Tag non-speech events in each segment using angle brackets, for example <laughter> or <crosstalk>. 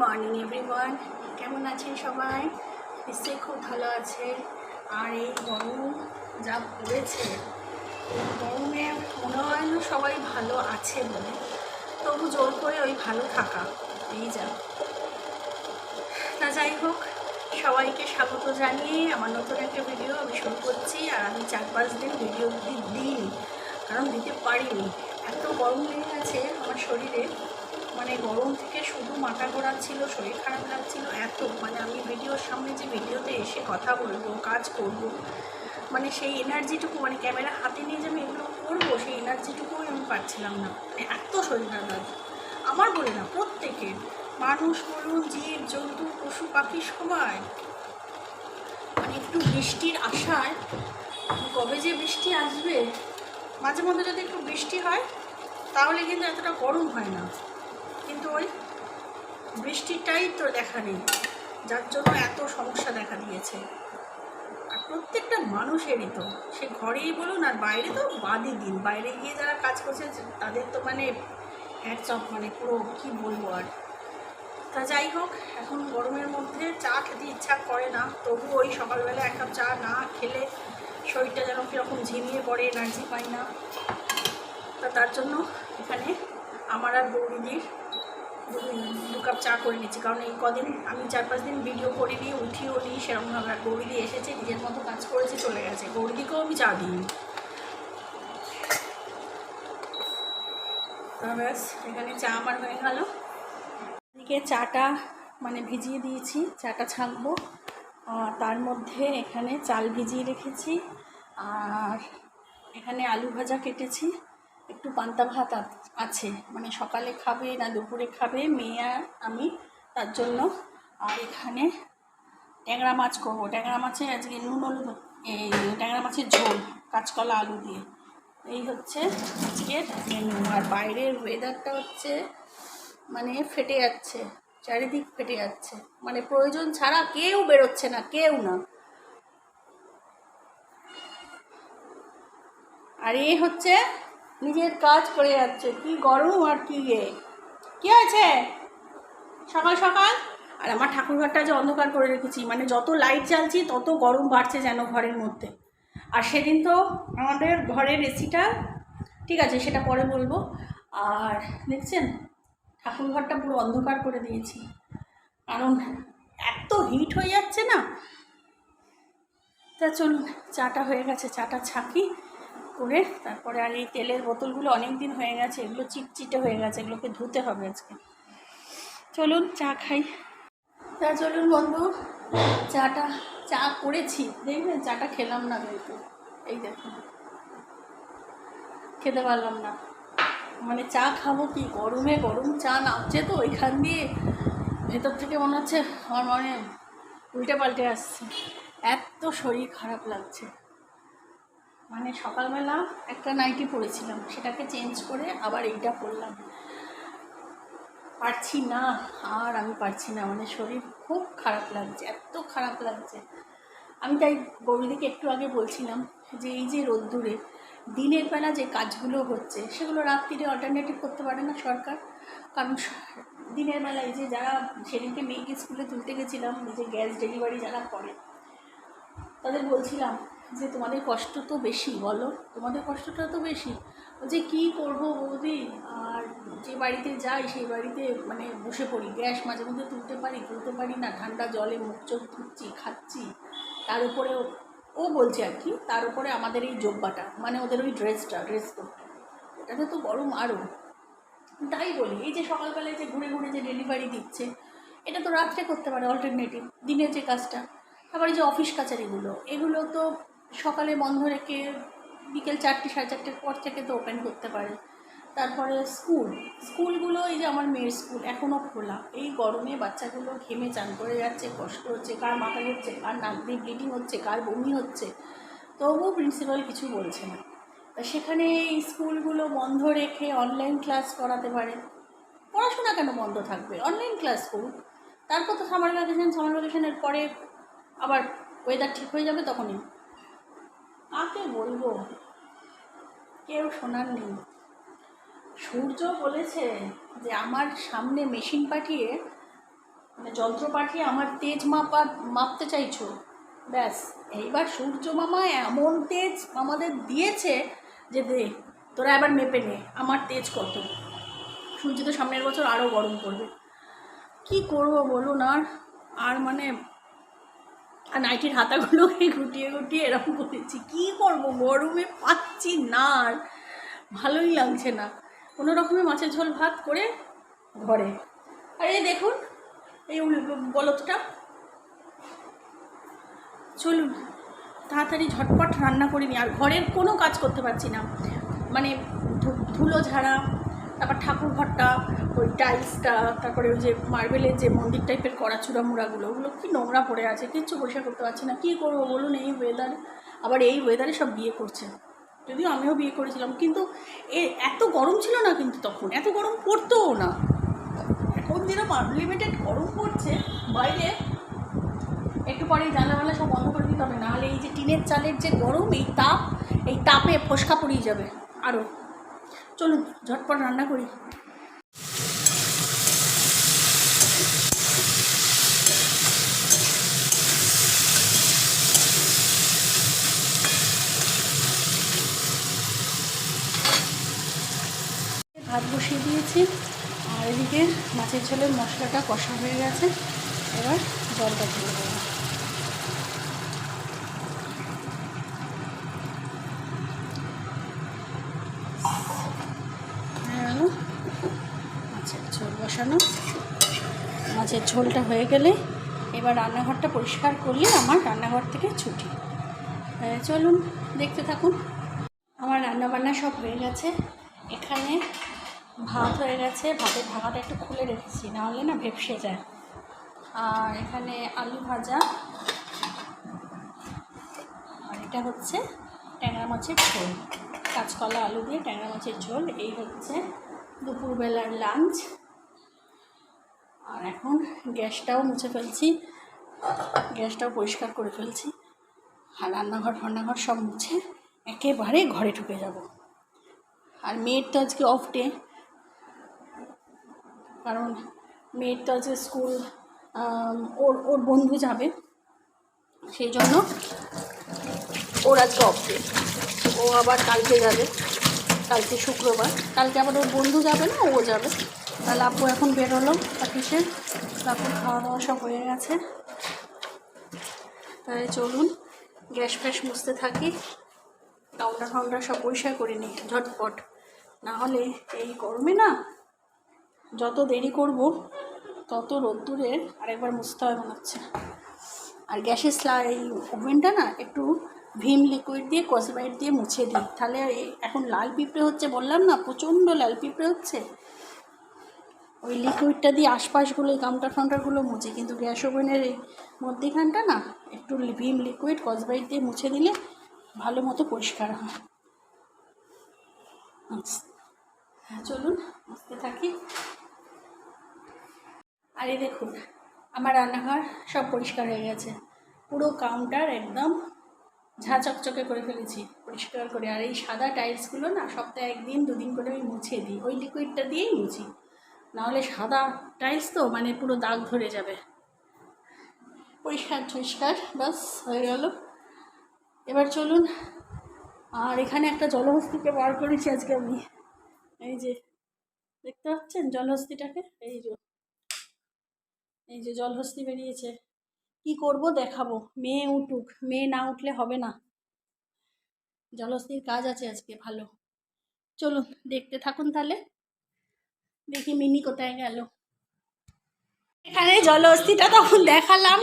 Morning everyone কেমন আছেন সবাই? নিশ্চয়ই খুব ভালো আছে আর এই গরম যা পড়েছে, গরমে মনে হয় না সবাই ভালো আছে বলে। তবু জোর করে ওই ভালো থাকা, এই যা। তা যাই হোক, সবাইকে স্বাগত জানিয়ে আমার নতুন একটা ভিডিও আমি শুরু করছি। আর আমি চার পাঁচ দিন ভিডিও দিই কারণ দিতে পারিনি। এত গরম লেগে গেছে আমার শরীরে। মানে গরম থেকে শুধু মাথা ঘোরাচ্ছিল, শরীর খারাপ লাগছিল এত। মানে আমি ভিডিওর সামনে যে ভিডিওতে এসে কথা বলব, কাজ করব মানে সেই এনার্জিটুকু মানে ক্যামেরা হাতে নিয়ে যে আমি এগুলো করব, সেই এনার্জিটুকু আমি পাচ্ছিলাম না। মানে এত শরীর খারাপ লাগছে। আমার বলে না প্রত্যেকের মানুষ বলুন, জীব, জন্তু, পশু, পাখি, সবাই মানে একটু বৃষ্টির আশায়, কবে যে বৃষ্টি আসবে মাঝে মধ্যে যদি একটু বৃষ্টি হয়, তাহলে কিন্তু এতটা গরম হয় না। ওই বৃষ্টিটাই তো দেখা নেই। যার জন্য এত সমস্যা দেখা দিয়েছে। আর প্রত্যেকটা মানুষেরই তো। সে ঘরেই বলুন আর বাইরে তো বাদই দিন। বাইরে গিয়ে যারা কাজ করছে, তাদের তো মানে হ্যাটস অফ মানে পুরো কী বলব আর। তা যাই হোক, এখন গরমের মধ্যে চা খেতে ইচ্ছা করে না। তবু ওই সকালবেলা এক কাপ চা না খেলে শরীরটা যেন কীরকম ঝিমিয়ে পড়ে, এনার্জি পাই না। তা তার জন্য এখানে আমার আর বৌদিদির দু- কাপ চা করে নিচ্ছি। কারণ এই কদিন আমি চার পাঁচ দিন ভিডিও করিনি, উঠিও নি, সেরকমভাবে আর গৌরিদি এসেছে, নিজের মতো কাজ করেছে, চলে গেছে। গৌরিদিকেও আমি চা দিইনি। তা ব্যাস, এখানে চা আমার হয়ে গেল। এদিকে চাটা মানে ভিজিয়ে দিয়েছি, চাটা ছাঁকবো তার মধ্যে এখানে চাল ভিজিয়ে রেখেছি। আর এখানে আলু ভাজা কেটেছি। একটু পান্তা ভাত আছে। মানে সকালে খাবে না দুপুরে খাবে, মেয়ে আর আমি, তার জন্য। আর এখানে ট্যাংরা মাছ করব। ট্যাংরা মাছে আজকে নুন হলুদ এই ট্যাংরা মাছের ঝোল, কাঁচকলা আলু দিয়ে। এই হচ্ছে আজকের মেনু আর বাইরের ওয়েদারটা হচ্ছে মানে ফেটে যাচ্ছে, চারিদিক ফেটে যাচ্ছে। মানে প্রয়োজন ছাড়া কেউ বেরোচ্ছে না, কেউ না। আর এ হচ্ছে নিজের কাজ করে যাচ্ছে। কি গরম আর কি এ কি হয়েছে? সকাল সকাল? আর আমার ঠাকুরঘরটা যে অন্ধকার করে রেখেছি মানে যত লাইট জ্বালছি, তত গরম বাড়ছে যেন ঘরের মধ্যে। আর সেদিন তো আমাদের ঘরের এসিটা, ঠিক আছে, সেটা পরে বলব। আর দেখছেন, ঠাকুরঘরটা পুরো অন্ধকার করে দিয়েছি। কারণ এত হিট হয়ে যাচ্ছে না। তা চলুন, চাটা হয়ে গেছে, চাটা ছাকি। করে তারপরে আর এই তেলের বোতলগুলো অনেক দিন হয়ে গেছে, এগুলো চিটচিটে হয়ে গেছে, এগুলোকে ধুতে হবে আজকে। চলুন চা খাই। তা চলুন বন্ধু, চাটা, চা করেছি। দেখবেন চাটা খেলাম না কিন্তু। এই দেখুন। খেতে পারলাম না। মানে চা খাব কি গরমে, গরম চা নামছে তো ওইখান দিয়ে। ভেতর থেকে মনে হচ্ছে আমার মনে উল্টে পাল্টে আসছে। এত শরীর খারাপ লাগছে। মানে সকালবেলা একটা নাইটি পরেছিলাম সেটাকে চেঞ্জ করে আবার এইটা পরলাম পারছি না, আর আমি পারছি না। মানে শরীর খুব খারাপ লাগছে, এত খারাপ লাগছে। আমি তাই গৌরীদিকে একটু আগে বলছিলাম যে, এই যে রোদ্দুরে, দিনের বেলা যে কাজগুলো হচ্ছে, সেগুলো রাত্রিরে অল্টারনেটিভ করতে পারে না সরকার। কারণ দিনের বেলা এই যে যারা সেদিনকে মেয়েকে স্কুলে তুলতে গেছিলাম যে গ্যাস ডেলিভারি যারা করে, তাদের বলছিলাম যে তোমাদের কষ্ট তো বেশি, বলো? তোমাদের কষ্টটা তো বেশি। যে কি করব বৌদি? আর যে বাড়িতে যাই, সেই বাড়িতে মানে বসে পড়ি। গ্যাস মাঝে মধ্যে তুলতে পারি তুলতে পারি না। ঠান্ডা জলে মুখ চোখ ধুচ্ছি, খাচ্ছি। তার উপরে ও- বলছে আর কি, তার উপরে আমাদের এই জব্বাটা মানে ওদের ওই ড্রেসটা, ড্রেস করতে এটাতে তো গরম আরও তাই বলি, এই যে সকালবেলায় যে ঘুরে ঘুরে যে ডেলিভারি দিচ্ছে, এটা তো রাত্রে করতে পারে অল্টারনেটিভ দিনের যে কাজটা। আবার এই যে অফিস কাছারিগুলো এগুলো তো সকালে বন্ধ রেখে বিকেল চারটে, সাড়ে চারটের পর থেকে তো ওপেন করতে পারে। তারপরে স্কুল। স্কুলগুলো এই যে আমার মেয়ের স্কুল এখনও খোলা। এই গরমে বাচ্চাগুলো ঘেমে চান করে যাচ্ছে, কষ্ট হচ্ছে, কার মাথা হচ্ছে, কার নাক দিয়ে ব্লিডিং হচ্ছে, কার বমি হচ্ছে। তবুও প্রিন্সিপাল কিছু বলছে না। তা সেখানে এই স্কুলগুলো বন্ধ রেখে অনলাইন ক্লাস করাতে পারে। পড়াশোনা কেন বন্ধ থাকবে? অনলাইন ক্লাস করুক। তারপর তো সামার ভ্যাকেশন সামার ভ্যাকেশনের পরে আবার ওয়েদার ঠিক হয়ে যাবে তখনই। কাকে বলব? কেউ শোনার নেই। সূর্য বলেছে যে, আমার সামনে মেশিন পাঠিয়ে মানে যন্ত্র পাঠিয়ে আমার তেজ মাপা, মাপতে চাইছো। ব্যাস, এইবার সূর্য মামা এমন তেজ আমাদের দিয়েছে যে, দে, তোরা এবার মেপে নে, আমার তেজ কত। সূর্য তো সামনের বছর আরও গরম পড়বে কি করব বলুন আর? আর মানে আর নাইটির হাতাগুলোকে <laughs> গুটিয়ে গুটিয়ে এরকম করেছি। কী করব? গরমে পাচ্ছি না আর। ভালোই লাগছে না। কোনো রকমে মাছের ঝোল ভাত করে ঘরে। আর এই দেখুন, এই বলদটা। চলুন, তাড়াতাড়ি ঝটপট রান্না করে নিই আর ঘরের কোনো কাজ করতে পারছি না। মানে ধুলো ঝাড়া তারপর ঠাকুর ঘরটা ওই টাইলসটা তারপরে ওই যে মার্বেলের যে মন্দির টাইপের করা চূড়ামুড়াগুলো, ওগুলো কি নোংরা পড়ে আছে, কিচ্ছু পরিষ্কার করতে পারছি না, কী করব বলুন এই ওয়েদার আবার এই ওয়েদারে সব বিয়ে করছে। যদিও আমিও বিয়ে করেছিলাম, কিন্তু এ এত গরম ছিল না কিন্তু তখন, এত গরম পড়তোও না। এখন যেরকম আনলিমিটেড গরম পড়ছে, বাইরে একটু পরে জানালা সব বন্ধ করে দিতে হবে, নাহলে এই যে টিনের চালের যে গরম, এই তাপ, এই তাপে ফসকা পড়িয়ে যাবে আরও চলুন, ঝটপট রান্না করি। ভাত বসিয়ে দিয়েছি, আর এদিকে মাছের ঝোলের মশলাটা কষা হয়ে গেছে। এবার জলটা ঢেলে দেবো হয়ে গেল মাছের ঝোল বসানো ঝোলটা হয়ে গেলে এবার রান্নাঘরটা পরিষ্কার করলে আমার রান্নাঘর থেকে ছুটি। চলুন, দেখতে থাকুন। আমার রান্নাবান্না সব হয়ে গেছে। এখানে ভাত হয়ে গেছে। ভাতের ঢাকাটা একটু খুলে রেখেছি, নাহলে না ভেপসে যায়। আর এখানে আলু ভাজা। আর এটা হচ্ছে ট্যাংরা মাছের ঝোল। কাঁচকলা, আলু দিয়ে ট্যাংরা মাছের ঝোল। এই হচ্ছে দুপুরবেলার লাঞ্চ। আর এখন গ্যাসটাও মুছে ফেলছি, গ্যাসটাও পরিষ্কার করে ফেলছি। আর রান্নাঘর, ফান্নাঘর সব মুছে একেবারে ঘরে ঢুকে যাব। আর মেয়ের তো আজকে অফ ডে কারণ মেয়ের তো আজকে স্কুল ওর ওর বন্ধু যাবে, সেই জন্য ওর আজকে অফ ডে ও আবার কালকে যাবে, কালকে শুক্রবার, কালকে আবার ওর বন্ধু যাবে না, ও যাবে। তাহলে আপু এখন বেরোলো অফিসে। তারপর খাওয়া দাওয়া সব হয়ে গেছে। তাহলে চলুন, গ্যাস ফ্যাস মুছতে থাকি। কাউন্টার ফাউন্টার সব পরিষ্কার করে নিই, ঝটপট। না হলে এই গরমে না যত দেরি করব, তত রোদ্দুরের আরেকবার মুছতে হয় মনে হচ্ছে। আর গ্যাসের স্লা এই ওভেনটা না একটু ভিম লিকুইড দিয়ে কসবাইট দিয়ে মুছে দিই। তাহলে এখন লাল পিঁপড়ে হচ্ছে বললাম না, প্রচণ্ড লাল পিঁপড়ে হচ্ছে। ওই লিকুইডটা দিয়ে আশপাশগুলো, এই কাউন্টার ফাউন্টারগুলো মুছে। কিন্তু গ্যাস ওভেনের এই মধ্যেখানটা না, একটু ভিম লিকুইড কসবাইট দিয়ে মুছে দিলে ভালো মতো পরিষ্কার হয়। আচ্ছা। হ্যাঁ চলুন, আসতে থাকি। আরে দেখুন, আমার রান্নাঘর সব পরিষ্কার হয়ে গেছে। পুরো কাউন্টার একদম ঝা চকচকে করে ফেলেছি, পরিষ্কার করে। আর এই সাদা টাইলসগুলো না সপ্তাহে একদিন, দুদিন করে আমি মুছে দিই। ওই লিকুইডটা দিয়েই মুছি। নাহলে সাদা টাইলস তো মানে পুরো দাগ ধরে যাবে। পরিষ্কার পরিষ্কার বাস হয়ে গেল। এবার চলুন, আর এখানে একটা জলহস্তিকে বার করেছি আজকে আমি। এই যে, দেখতে পাচ্ছেন জলহস্তিটাকে? এই যে এই যে জলহস্তি বেরিয়েছে। কি করব দেখাবো? মেয়ে উঠুক, মেয়ে না উঠলে হবে না। জলহস্তির কাজ আছে আজকে, ভালো। চলুন, দেখতে থাকুন তাহলে। দেখি মিনি কোথায় গেল। এখানে জলহস্তিটা তখন দেখালাম।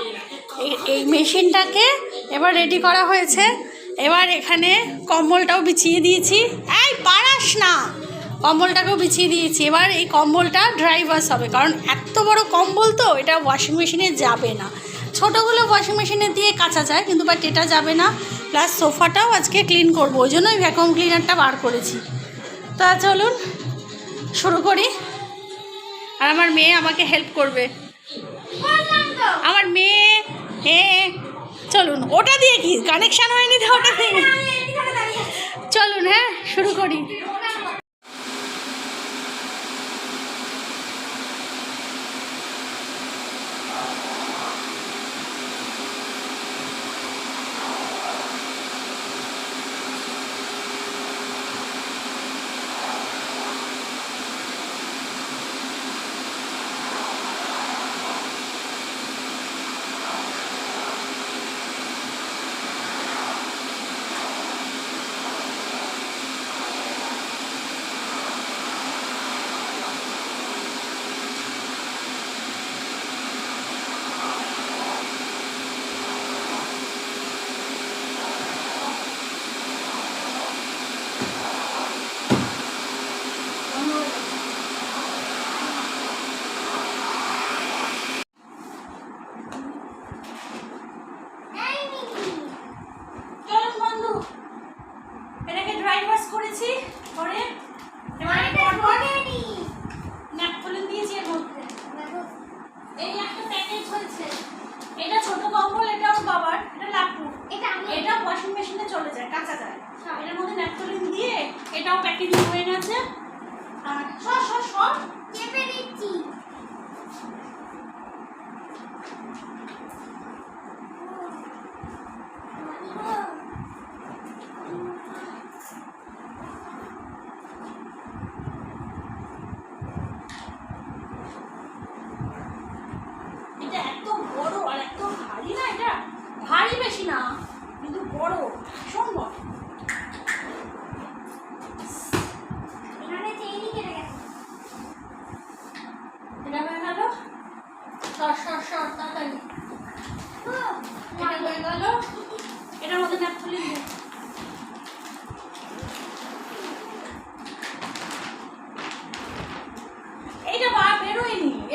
এই- মেশিনটাকে এবার রেডি করা হয়েছে। এবার এখানে কম্বলটাও বিছিয়ে দিয়েছি। এই, পারাস না! কম্বলটাকেও বিছিয়ে দিয়েছি। এবার এই কম্বলটা ড্রাই ওয়াশ হবে। কারণ এত বড় কম্বল তো, এটা ওয়াশিং মেশিনে যাবে না। ছোটোগুলো ওয়াশিং মেশিনে দিয়ে কাচা যায়, কিন্তু বাট এটা যাবে না। প্লাস সোফাটাও আজকে ক্লিন করব। ওই জন্যই ভ্যাকুয়াম ক্লিনারটা বার করেছি। তা চলুন, শুরু করি। আর আমার মেয়ে আমাকে হেল্প করবে। আমার মেয়ে হ্যাঁ চলুন, ওটা দিয়ে কি? কানেকশান হয়নি ওটা দিয়ে? চলুন হ্যাঁ শুরু করি।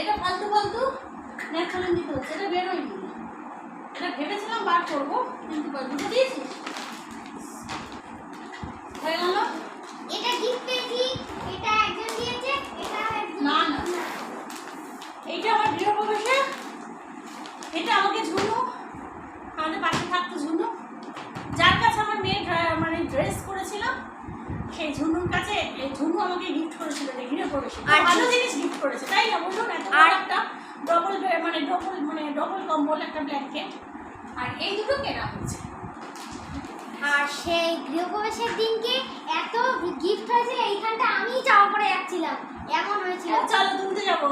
এটা ফালতু ফালতু ন্যাপথলিন দিতে হচ্ছে এটা বেরোয়নি এটা ভেবেছিলাম বার করব কিন্তু বা- দুটো দিয়েছিস হয়ে গেল? এটা গিফট পেয়েছি এটা একজন দিয়েছে এটা একজন না, না। এইটা আমার গৃহপ্রবেশে এটা আমাকে ঝুনু। আমাদের পাশে থাকতো ঝুনু। যার কাছে আমার মেয়ে মানে ড্রেস করেছিলাম। সেই ঝুনুর কাছে এই ঝুনু আমাকে গিফট করেছিল আর ভালো জিনিস গিফট করেছে। তাই না বলুন এত একটা ডবল মানে ডবল মানে ডবল কম্বল একটা ব্ল্যাঙ্কেট আর এই দুটো কেনা হয়েছে। আর সেই গৃহপ্রবেশের দিনকে এত গিফট হয়েছে এইখানটা আমি যাওয়া পরে যাচ্ছিলাম এমন হয়েছিল। চলো তুলতে যাব।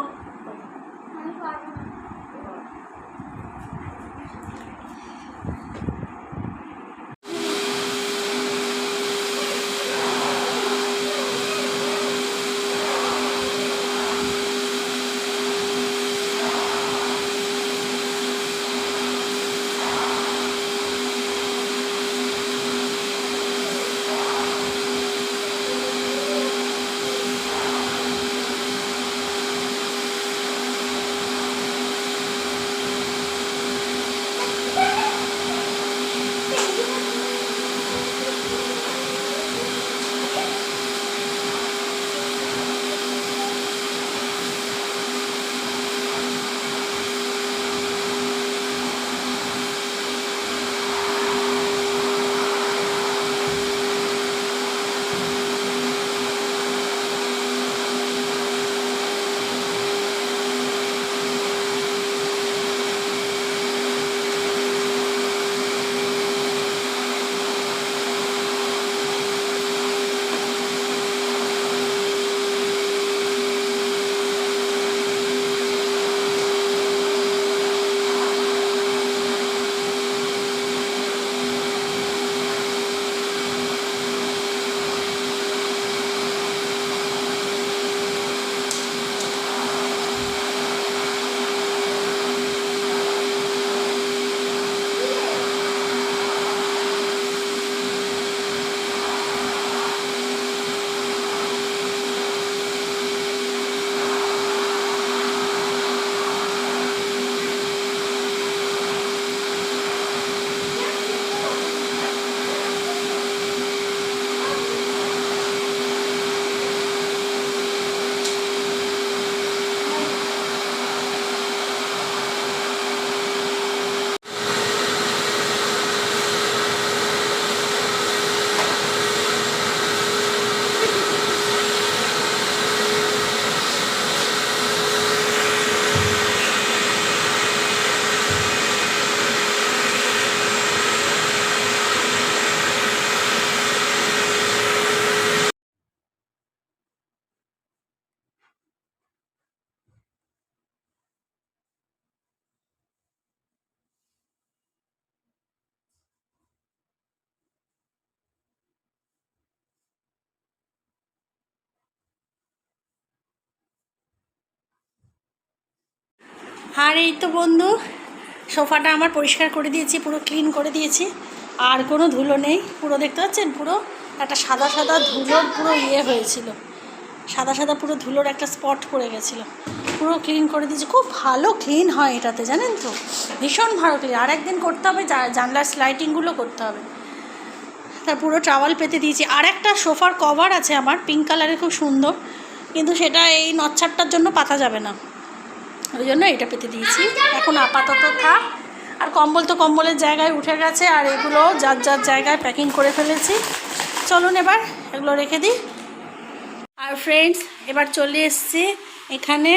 আর এই তো বন্ধু, সোফাটা আমার পরিষ্কার করে দিয়েছি, পুরো ক্লিন করে দিয়েছি। আর কোনো ধুলো নেই। পুরো দেখতে পাচ্ছেন? পুরো একটা সাদা সাদা ধুলোর পুরো ইয়ে হয়েছিল। সাদা সাদা পুরো ধুলোর একটা স্পট পড়ে গেছিল। পুরো ক্লিন করে দিয়েছি। খুব ভালো ক্লিন হয় এটাতে, জানেন তো? ভীষণ ভালো ক্লিন আর একদিন করতে হবে জানলার স্লাইটিংগুলো করতে হবে। তার পুরো টাওয়াল পেতে দিয়েছি। আর একটা সোফার কভার আছে আমার পিঙ্ক কালারের খুব সুন্দর। কিন্তু সেটা এই নচ্ছারটার জন্য পাতা যাবে না। ওই জন্য এটা পেতে দিয়েছি। এখন আপাতত থাক। আর কম্বল তো কম্বলের জায়গায় উঠে গেছে, আর এগুলো যার যার জায়গায় প্যাকিং করে ফেলেছি। চলুন এবার এগুলো রেখে দিই। আর ফ্রেন্ডস এবার চলে এসছি এখানে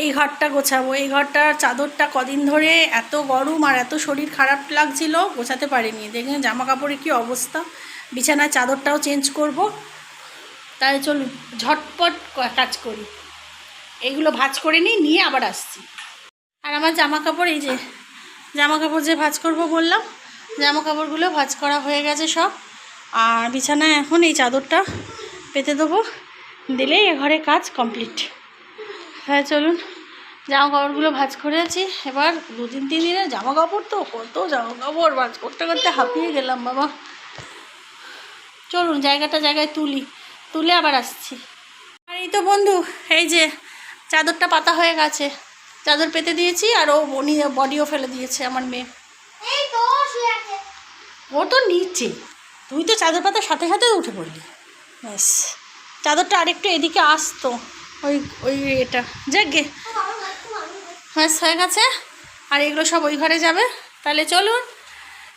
এই ঘরটা গোছাবো। এই ঘরটার চাদরটা কদিন ধরে এত গরম আর এত শরীর খারাপ লাগছিল, গোছাতে পারিনি। দেখুন জামা কাপড়ের কী অবস্থা। বিছানার চাদরটাও চেঞ্জ করব। তাই চলুন, ঝটপট কাজ করি। এইগুলো ভাজ করে নিই নিয়ে আবার আসছি। আর আমার জামা কাপড় এই যে জামা কাপড় যে ভাজ করব বললাম জামা কাপড়গুলো ভাজ করা হয়ে গেছে সব। আর বিছানায় এখন এই চাদরটা পেতে দেবো। দিলেই ঘরে কাজ কমপ্লিট। হ্যাঁ চলুন জামা কাপড়গুলো ভাজ করে আছি। এবার দু তিন তিন দিনের জামা কাপড় তো, কত জামা কাপড় ভাজ করতে করতে হাঁপিয়ে গেলাম বাবা। চলুন, জায়গাটা জায়গায় তুলি, তুলে আবার আসছি। আর এই তো বন্ধু, এই যে চাদরটা পাতা হয়ে গেছে। চাদর পেতে দিয়েছি আর ও বনি বডিও ফেলে দিয়েছে আমার মেয়ে। ও তো নিচে। তুই তো চাদর পাতার সাথে সাথে উঠে পড়লি। ব্যাস। চাদরটা আরেকটু এদিকে আসতো। ওই ওই এটা। যাকে ব্যাস হয়ে গেছে। আর এগুলো সব ওই ঘরে যাবে। তাহলে চলুন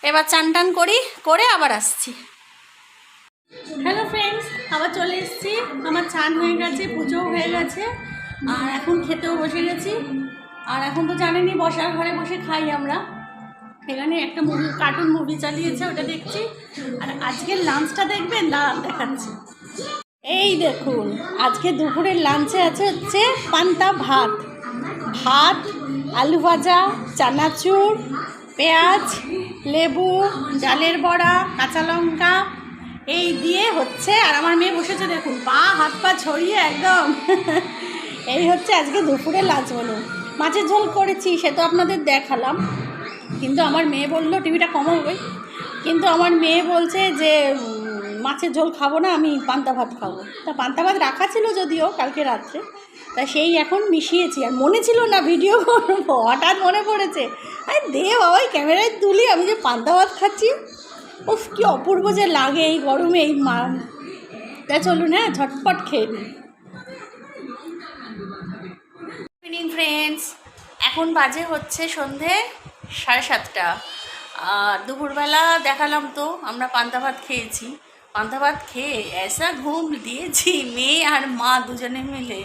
এবার চান টান করি করে আবার আসছি। হ্যালো ফ্রেন্ডস আবার চলে এসছি। আমার চান হয়ে গেছে পুজোও হয়ে গেছে। আর এখন খেতেও বসে গেছি। আর এখন তো জানেনই বসার ঘরে বসে খাই আমরা। এখানে একটা মুভি কার্টুন মুভি চালিয়েছে, ওটা দেখছি। আর আজকের লাঞ্চটা দেখবেন? দাঁড়ান, দেখাচ্ছি। এই দেখুন, আজকে দুপুরের লাঞ্চে আছে হচ্ছে পান্তা ভাত। ভাত, আলু ভাজা, চানাচুর, পেঁয়াজ, লেবু, ডালের বড়া, কাঁচা লঙ্কা। এই দিয়ে হচ্ছে, আর আমার মেয়ে বসেছে দেখুন, পা, হাত পা ছড়িয়ে একদম। এই হচ্ছে আজকে দুপুরের লাঞ্চ বলুন। মাছের ঝোল করেছি, সে তো আপনাদের দেখালাম। কিন্তু আমার মেয়ে বলল, টিভিটা কমাবে কিন্তু আমার মেয়ে বলছে যে মাছের ঝোল খাব না, আমি পান্তা ভাত খাব। তা পান্তা ভাত রাখা ছিল যদিও কালকে রাত্রে। তা সেই এখন মিশিয়েছি। আর মনে ছিল না ভিডিও করব, হঠাৎ মনে পড়েছে। আরে দে বাবাই, ক্যামেরায় তুলি, আমি যে পান্তা ভাত খাচ্ছি। উফ, কি অপূর্ব যে লাগে এই গরমে এই মা তা চলুন হ্যাঁ ঝটপট খেয়ে নিই। ফ্রেন্ডস এখন বাজে হচ্ছে সন্ধে সাড়ে সাতটা। আর দুপুরবেলা দেখালাম তো, আমরা পান্তা ভাত খেয়েছি। পান্তা ভাত খেয়ে এসা ঘুম দিয়েছি, মেয়ে আর মা দুজনে মিলে।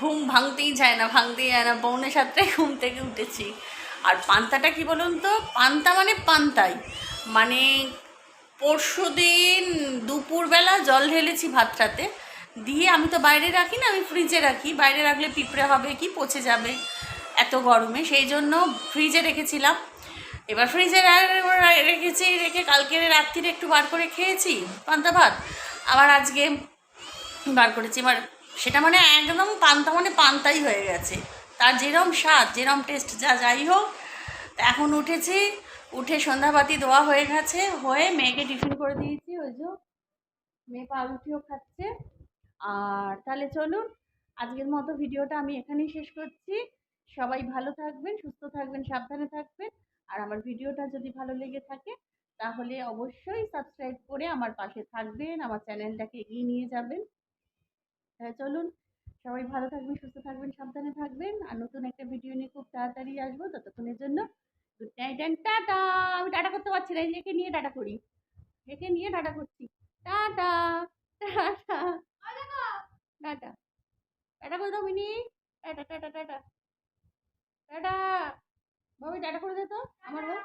ঘুম ভাঙতেই যায় না, ভাঙতেই যায় না বউনে সাথে ঘুম থেকে উঠেছি। আর পান্তাটা কি বলুন তো? পান্তা মানে পান্তাই। মানে পরশু দিন দুপুরবেলা জল ঢেলেছি ভাতটাতে দিয়ে আমি তো বাইরে রাখি না, আমি ফ্রিজে রাখি। বাইরে রাখলে পিঁপড়ে হবে কি, পচে যাবে এত গরমে। সেই জন্য ফ্রিজে রেখেছিলাম। এবার ফ্রিজে রেখেছি, রেখে কালকে রাত্রিরে একটু বার করে খেয়েছি, পান্তা ভাত। আবার আজকে বার করেছি। এবার সেটা মানে একদম পান্তা মানে পান্তাই হয়ে গেছে। তার যেরম স্বাদ, যেরম টেস্ট যা যাই হোক, তা এখন উঠেছি। উঠে সন্ধ্যাবাতি দেওয়া হয়ে গেছে, হয়ে মেয়েকে টিফিন করে দিয়েছি। ওই যে মেয়ে পাউরুটিও খাচ্ছে। আর তাহলে চলুন, আজকের মতো ভিডিওটা আমি এখানেই শেষ করছি। সবাই ভালো থাকবেন, সুস্থ থাকবেন, সাবধানে থাকবেন। আর আমার ভিডিওটা যদি ভালো লেগে থাকে, তাহলে অবশ্যই সাবস্ক্রাইব করে আমার পাশে থাকবেন, আমার চ্যানেলটাকে এগিয়ে নিয়ে যাবেন। তাহলে চলুন, সবাই ভালো থাকবেন, সুস্থ থাকবেন, সাবধানে থাকবেন। আর নতুন একটা ভিডিও নিয়ে খুব তাড়াতাড়ি আসব ততক্ষণের জন্য গুড নাইট অ্যান্ড টাটা! আমি টাটা করতে পারছি না একে নিয়ে টাটা করি। একে নিয়ে টাটা করছি। টাটা! টাটা! টাটা। টাটা করে দাও Mini. Tata tata tata. Tata. বাবু টাটা করে দে তো, আমার বাবু